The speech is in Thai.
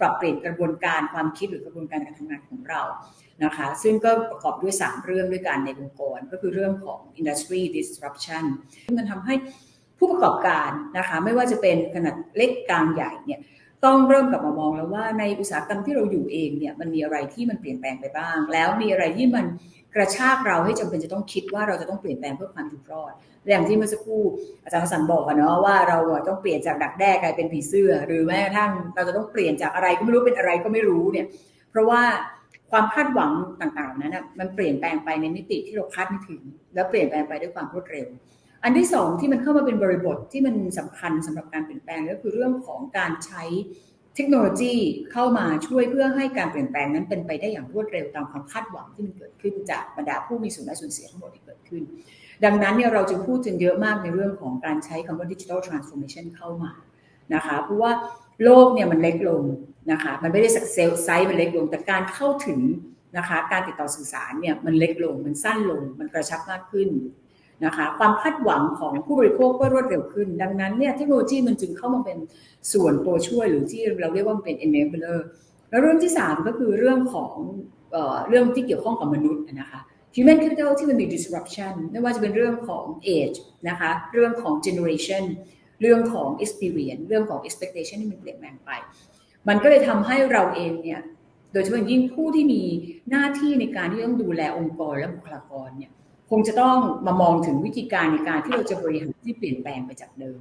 ปรับเปลี่ยนกระบวนการความคิดหรือกระบวนการการทำงานของเรานะคะซึ่งก็ประกอบด้วย 3 เรื่องด้วยกันในองค์กร ก็คือเรื่องของ industry disruption ที่มันทำให้ผู้ประกอบการนะคะไม่ว่าจะเป็นขนาดเล็กกลางใหญ่เนี่ยต้องเริ่มกลับมามองแล้วว่าในอุตสาหกรรมที่เราอยู่เองเนี่ยมันมีอะไรที่มันเปลี่ยนแปลงไปบ้าง แล้วมีอะไรที่มัน กระชากเราให้จำเป็นจะต้องคิดว่าเราจะต้องเปลี่ยนแปลงเพื่อความอยู่รอดอย่างที่เมื่อสักครู่อาจารย์สันบอกเนาะว่าเราต้องเปลี่ยนจากดักแด้กลายเป็นผีเสื้อ หรือแม้กระทั่งเราจะต้องเปลี่ยนจากอะไรก็ไม่รู้เป็นอะไรก็ไม่รู้เนี่ย เพราะว่าความคาดหวังต่างๆนั้นมันเปลี่ยนแปลงไปในมิติที่เราคาดไม่ถึง แล้วเปลี่ยนแปลงไปด้วยความรวดเร็ว อันที่สองที่มันเข้ามาเป็นบริบทที่มันสำคัญสำหรับการเปลี่ยนแปลงก็คือเรื่องของการใช้ เทคโนโลยีเข้ามาช่วยเพื่อให้การเปลี่ยนแปลงนั้นเป็นไปได้อย่างรวดเร็วตามความคาดหวังที่มันเกิดขึ้นจากบรรดาผู้มีส่วนได้ส่วนเสียทั้งหมดที่เกิดขึ้น ดังนั้นเนี่ยเราจึงพูดถึงเยอะมากในเรื่องของการใช้คำว่าดิจิทัลทรานส์โอร์เมชันเข้ามานะคะเพราะว่าโลกเนี่ยมันเล็กลงนะคะมันไม่ได้สักเซลล์ไซส์มันเล็กลง แต่การเข้าถึงนะคะการติดต่อสื่อสารเนี่ยมันเล็กลงมันสั้นลงมันกระชับมากขึ้น นะคะความคาดหวังของผู้บริโภคก็รวดเร็วขึ้น ดังนั้นเนี่ยเทคโนโลยีมันจึงเข้ามาเป็นส่วนตัวช่วยหรือที่เราเรียกว่าเป็น enabler แล้วเรื่องที่ 3 ก็คือเรื่องของเอเรื่องที่เกี่ยวข้องกับมนุษย์นะคะ human capital ที่มันมี disruption ไม่ว่าจะเป็นเรื่องของ age นะคะเรื่องของ generation เรื่องของ experience เรื่องของ expectation ที่มันเปลี่ยนแปลงไป มันก็เลยทำให้เราเองเนี่ยโดยเฉพาะยิ่งผู้ที่มีหน้าที่ในการที่ต้องดูแลองค์กรและบุคลากรเนี่ย คงจะต้องมามองถึงวิธีการในการที่เราจะบริหารที่เปลี่ยนแปลงไปจากเดิม